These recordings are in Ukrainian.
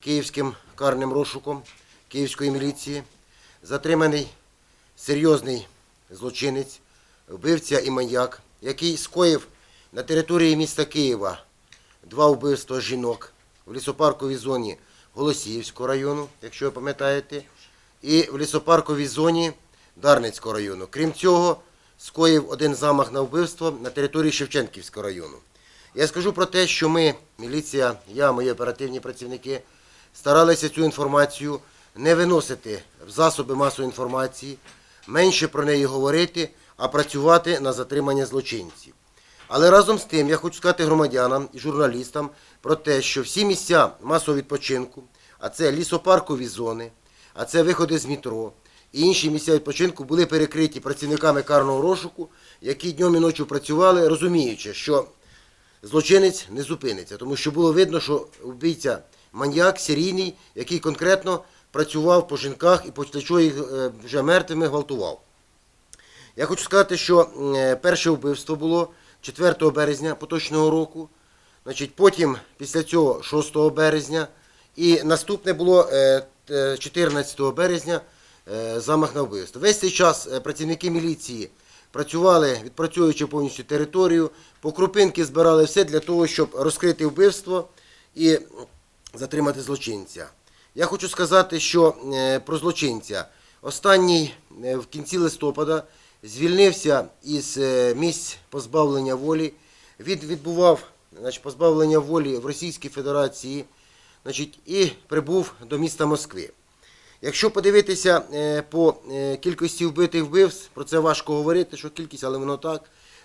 київським карним розшуком київської міліції. Затриманий серйозний злочинець, вбивця і маньяк, який скоїв на території міста Києва два вбивства жінок в лісопарковій зоні Голосіївського району, якщо ви пам'ятаєте, і в лісопарковій зоні Дарницького району. Крім цього, скоїв один замах на вбивство на території Шевченківського району. Я скажу про те, що ми, міліція, я, мої оперативні працівники, старалися цю інформацію не виносити в засоби масової інформації, менше про неї говорити, а працювати на затримання злочинців. Але разом з тим я хочу сказати громадянам і журналістам про те, що всі місця масового відпочинку, а це лісопаркові зони, а це виходи з метро і інші місця відпочинку були перекриті працівниками карного розшуку, які днем і ночі працювали, розуміючи, що злочинець не зупиниться, тому що було видно, що вбивця маньяк серійний, який конкретно працював по жінках і після чого їх е, вже мертвими гвалтував. Я хочу сказати, що е, перше вбивство було 4 березня поточного року, значить, потім після цього 6 березня, і наступне було е, е, 14 березня замах на вбивство. Весь цей час працівники міліції працювали, відпрацьовуючи повністю територію, по крупинки збирали все для того, щоб розкрити вбивство і затримати злочинця. Я хочу сказати, що е, про злочинця. Останній е, в кінці листопада звільнився із е, місць позбавлення волі. Він відбував значить, позбавлення волі в Російській Федерації значить, і прибув до міста Москви. Якщо подивитися по кількості вбитих вбивств, про це важко говорити, що кількість, але воно так,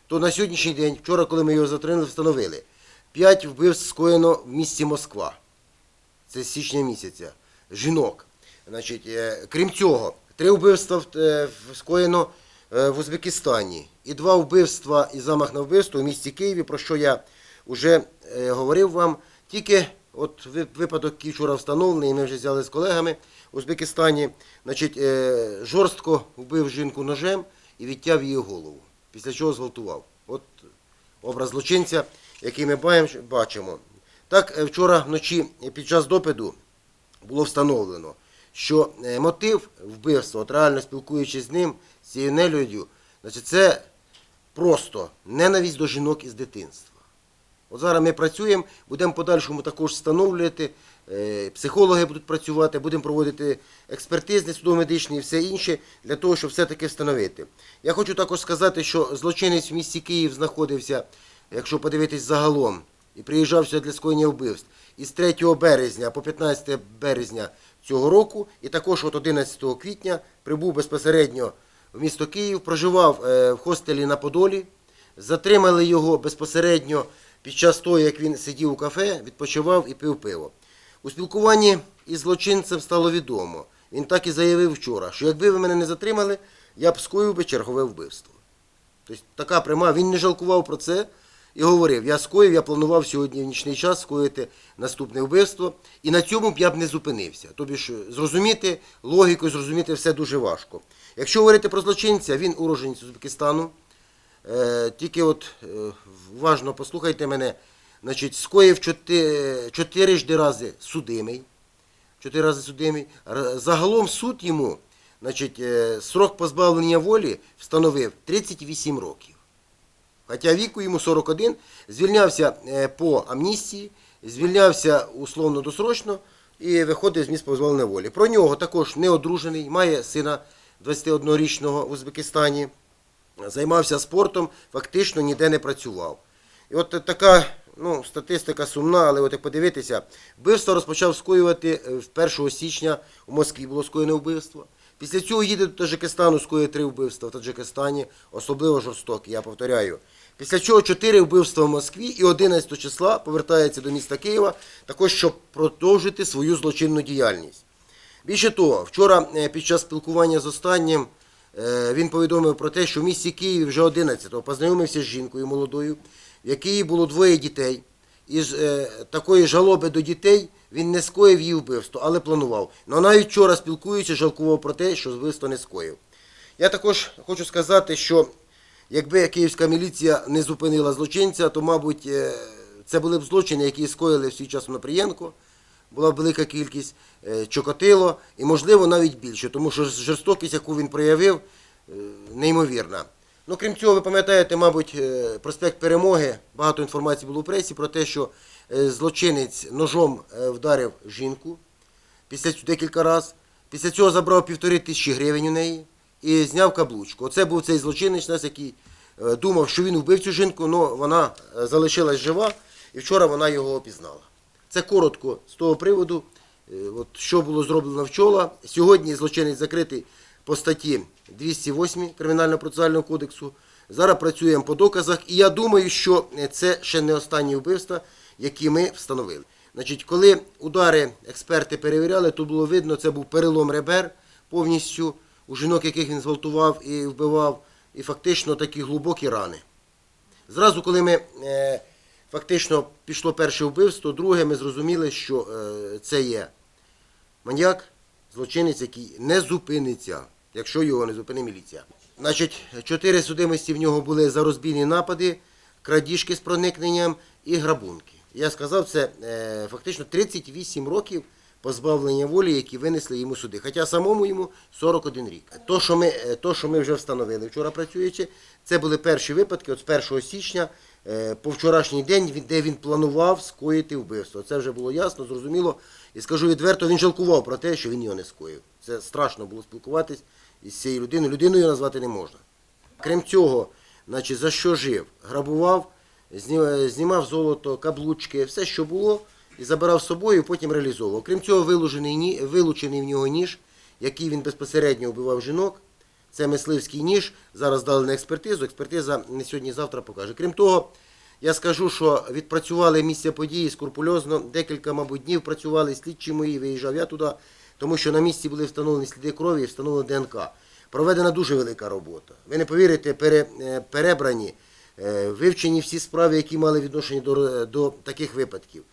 то на сьогоднішній день, вчора, коли ми його затримали, встановили, 5 вбивств скоєно в місті Москва. Це з січня місяця. Жінок. Значить, е, крім цього, три вбивства е, скоєно е, в Узбекистані і два вбивства і замах на вбивство у місті Києві, про що я вже говорив вам. Тільки от випадок, який вчора встановлений, і ми вже взяли з колегами в Узбекистані, значить, жорстко вбив жінку ножем і відтяв її голову, після чого зґвалтував. От образ злочинця, який ми бачимо. Так, е, вчора вночі під час допиту було встановлено, що е, мотив вбивства, от реально спілкуючись з ним, з цією нелюддю, значить, це просто ненависть до жінок із дитинства. От зараз ми працюємо, будемо подальшому також встановлювати, е, психологи будуть працювати, будемо проводити експертизи судово-медичні і все інше для того, щоб все-таки встановити. Я хочу також сказати, що злочинець в місті Київ знаходився, якщо подивитись загалом, і приїжджав сюди для скоєння вбивств із 3 березня по 15 березня цього року, і також от 11 квітня прибув безпосередньо в місто Київ, проживав е, в хостелі на Подолі. Затримали його безпосередньо під час того, як він сидів у кафе, відпочивав і пив пиво. У спілкуванні із злочинцем стало відомо. Він так і заявив вчора, що якби ви мене не затримали, я б скоїв би чергове вбивство. Тобто така пряма, він не жалкував про це і говорив, я скоїв, я планував сьогодні в нічний час скоїти наступне вбивство, і на цьому б я б не зупинився. Тобі ж зрозуміти логіку, зрозуміти все дуже важко. Якщо говорити про злочинця, він уроженець Узбекистану. Е, тільки от е, уважно послухайте мене, значить, скоїв чотири, чотири рази судимий. Чотири рази судимий. Загалом суд йому, значить, е, срок позбавлення волі встановив 38 років. Хоча віку йому 41, звільнявся е, по амністії, звільнявся условно досрочно і виходив з місць позбавлення волі. Про нього також не одружений, має сина 21-річного в Узбекистані, займався спортом, фактично ніде не працював. І от така ну, статистика сумна, але от як подивитися, вбивство розпочав скоювати е, 1 січня у Москві було скоєне вбивство. Після цього їде до Таджикистану, скоює три вбивства в Таджикистані, особливо жорстокі, я повторяю. Після чого чотири вбивства в Москві і 11 числа повертається до міста Києва, також щоб продовжити свою злочинну діяльність. Більше того, вчора е, під час спілкування з останнім е, він повідомив про те, що в місті Києві вже 11-го познайомився з жінкою молодою, в якій було двоє дітей. І з е, такої жалоби до дітей він не скоїв її вбивство, але планував. Ну навіть вчора спілкуючись, жалкував про те, що вбивство не скоїв. Я також хочу сказати, що якби київська міліція не зупинила злочинця, то, мабуть, е, це були б злочини, які скоїли в свій час Онопрієнко, була велика кількість, е, Чокотило і, можливо, навіть більше, тому що жорстокість, яку він проявив, е, неймовірна. Ну, крім цього, ви пам'ятаєте, мабуть, е, проспект Перемоги, багато інформації було у пресі про те, що е, злочинець ножом е, вдарив жінку після цього декілька разів. Після цього забрав півтори тисячі гривень у неї і зняв каблучку. Оце був цей злочинець, нас, який думав, що він вбив цю жінку, але вона залишилась жива, і вчора вона його опізнала. Це коротко з того приводу, от, що було зроблено вчора. Сьогодні злочинець закритий по статті 208 Кримінального процесуального кодексу. Зараз працюємо по доказах, і я думаю, що це ще не останні вбивства, які ми встановили. Значить, коли удари експерти перевіряли, то було видно, це був перелом ребер повністю у жінок, яких він зґвалтував і вбивав, і фактично такі глибокі рани. Зразу, коли ми е, фактично пішло перше вбивство, друге, ми зрозуміли, що е, це є маньяк, злочинець, який не зупиниться, якщо його не зупине міліція. Значить, чотири судимості в нього були за розбійні напади, крадіжки з проникненням і грабунки. Я сказав, це е, фактично 38 років позбавлення волі, які винесли йому суди. Хоча самому йому 41 рік. То, що ми, е, то, що ми вже встановили вчора працюючи, це були перші випадки, от з 1 січня е, по вчорашній день, де він планував скоїти вбивство. Це вже було ясно, зрозуміло. І скажу відверто, він жалкував про те, що він його не скоїв. Це страшно було спілкуватись із цією людиною. Людиною назвати не можна. Крім цього, значить, за що жив? Грабував, знімав золото, каблучки, все, що було, і забирав з собою, потім реалізовував. Крім цього, вилучений, вилучений в нього ніж, який він безпосередньо вбивав жінок. Це мисливський ніж. Зараз дали на експертизу. Експертиза не сьогодні-завтра покаже. Крім того, я скажу, що відпрацювали місце події скрупульозно. Декілька, мабуть, днів працювали слідчі мої, виїжджав я туди, тому що на місці були встановлені сліди крові і встановлено ДНК. Проведена дуже велика робота. Ви не повірите, пере, е, перебрані, е, вивчені всі справи, які мали відношення до, до таких випадків.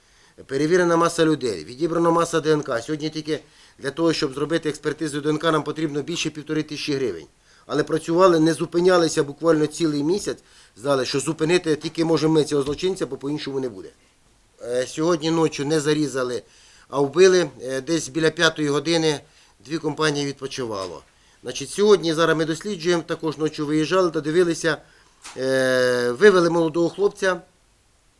Перевірена маса людей, відібрана маса ДНК. Сьогодні тільки для того, щоб зробити експертизу ДНК, нам потрібно більше півтори тисячі гривень. Але працювали, не зупинялися буквально цілий місяць. Знали, що зупинити тільки можемо ми цього злочинця, бо по-іншому не буде. Е, Сьогодні ночі не зарізали, а вбили. Е, Десь біля п'ятої години дві компанії відпочивало. Значить, сьогодні зараз ми досліджуємо, також ночі виїжджали, додивилися, е, вивели молодого хлопця,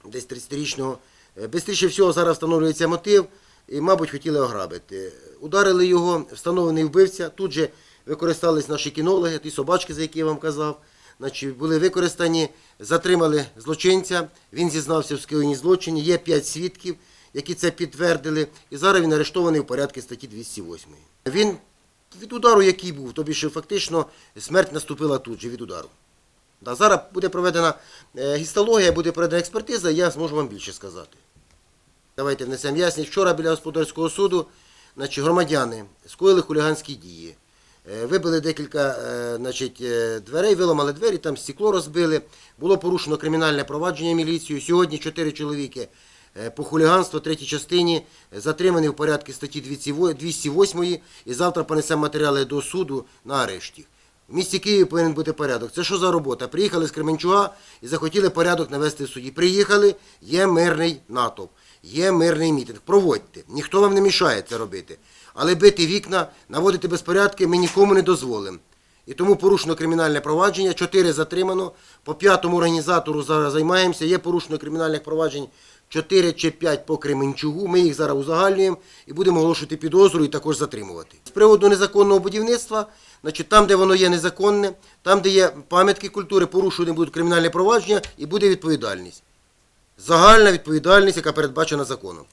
десь 30-річного. Е, Бистріше всього зараз встановлюється мотив і, мабуть, хотіли ограбити. Ударили його, встановлений вбивця. Тут же використались наші кінологи, ті собачки, за які я вам казав. Значить, були використані, затримали злочинця. Він зізнався в скоєнні злочині. Є п'ять свідків, які це підтвердили. І зараз він арештований у порядку статті 208. Він від удару, який був, тобі що фактично смерть наступила тут же від удару. Да, зараз буде проведена е, гістологія, буде проведена експертиза, я зможу вам більше сказати. Давайте внесемо ясність. Вчора біля господарського суду значить, громадяни скоїли хуліганські дії. Е, Вибили декілька е, значить, дверей, виламали двері, там стекло розбили. Було порушено кримінальне провадження міліцією. Сьогодні чотири чоловіки по хуліганству третій частині е, затримані в порядку статті 208 і завтра понесемо матеріали до суду на арешті. В місті Києві повинен бути порядок. Це що за робота? Приїхали з Кременчуга і захотіли порядок навести в суді. Приїхали, є мирний натовп, є мирний мітинг. Проводьте. Ніхто вам не мішає це робити. Але бити вікна, наводити безпорядки ми нікому не дозволимо. І тому порушено кримінальне провадження, чотири затримано, по п'ятому організатору зараз займаємося, є порушено кримінальних проваджень 4 чи 5 по Кременчугу. Ми їх зараз узагальнюємо і будемо оголошувати підозру і також затримувати. З приводу незаконного будівництва, значить, там, де воно є незаконне, там, де є пам'ятки культури, порушені будуть кримінальне провадження і буде відповідальність. Загальна відповідальність, яка передбачена законом.